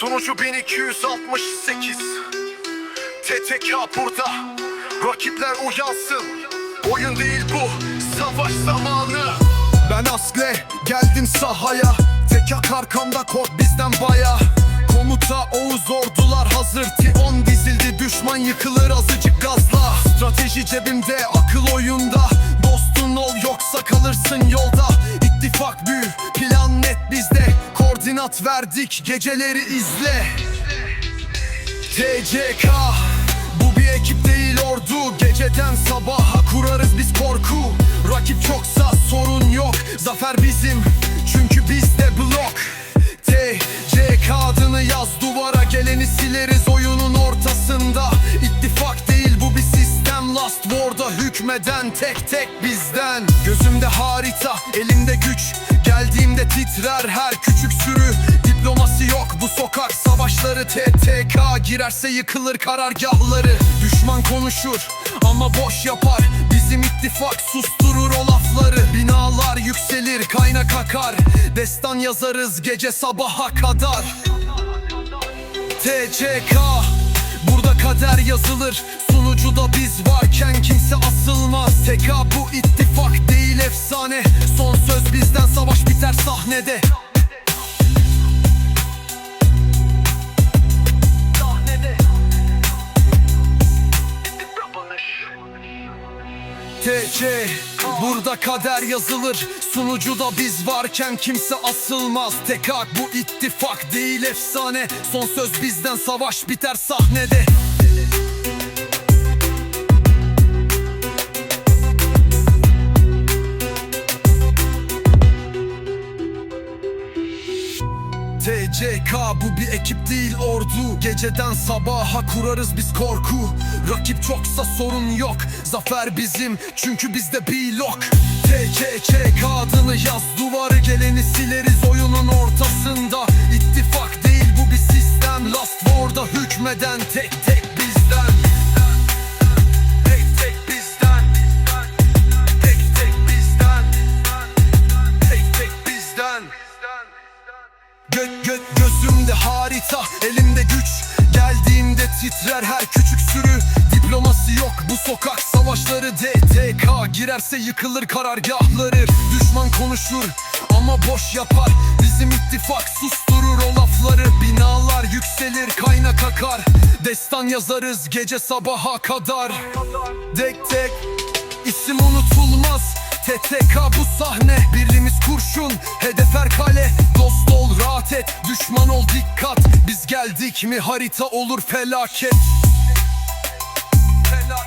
Sunucu 1268 TTK burada. Rakipler uyansın. Oyun değil bu Savaş zamanı. Ben Asle geldim sahaya. Tekak arkamda kork bizden baya. Komuta Oğuz ordular hazır. T10 dizildi düşman yıkılır azıcık gazla. Strateji cebimde akıl oyunda. Dostun ol yoksa kalırsın yolda. İttifak büyür plan net bizde Koordinat verdik geceleri izle. TCK Bu bir ekip değil ordu. Geceden sabaha kurarız biz korku. Rakip çoksa sorun yok Zafer bizim. Çünkü bizde blok. TCK adını yaz duvara Geleni sileriz oyunun ortasında. İttifak değil bu bir sistem. Last War'da hükmeden tek tek bizden. Gözümde harita elimde güç. Geldiğimde titrer her küçük sürü. Diplomasi yok bu sokak savaşları. TTK girerse yıkılır karargahları. Düşman konuşur ama boş yapar. Bizim ittifak susturur o lafları. Binalar yükselir kaynak akar. Destan yazarız gece sabaha kadar. TCK Burada kader yazılır. Sunucuda biz varken kimse asılmaz. TK bu ittifak değil efsane. Son söz bizden savaş biter sahnede. TC Burada kader yazılır. Sunucuda biz varken kimse asılmaz. Tekak bu ittifak değil efsane. Son söz bizden savaş biter sahnede TCK bu bir ekip değil ordu. Geceden sabaha kurarız biz korku. Rakip çoksa sorun yok Zafer bizim. Çünkü bizde blok TCK adını yaz duvarı geleni sileriz oyunun ortasında. İttifak değil bu bir sistem. Last War'da hükmeden tek tek bizden. Tek Gö gö gözümde harita, elimde güç. Geldiğimde titrer her küçük sürü. Diplomasi yok bu sokak. Savaşları DTK girerse yıkılır karargahları. Düşman konuşur ama boş yapar. Bizim ittifak susturur o lafları. Binalar yükselir kaynak akar. Destan yazarız gece sabaha kadar. Tek tek TTK bu sahne Birimiz kurşun. Hedefer kale Dost ol rahat et. Düşman ol dikkat. Biz geldik mi harita olur felaket. Felaket.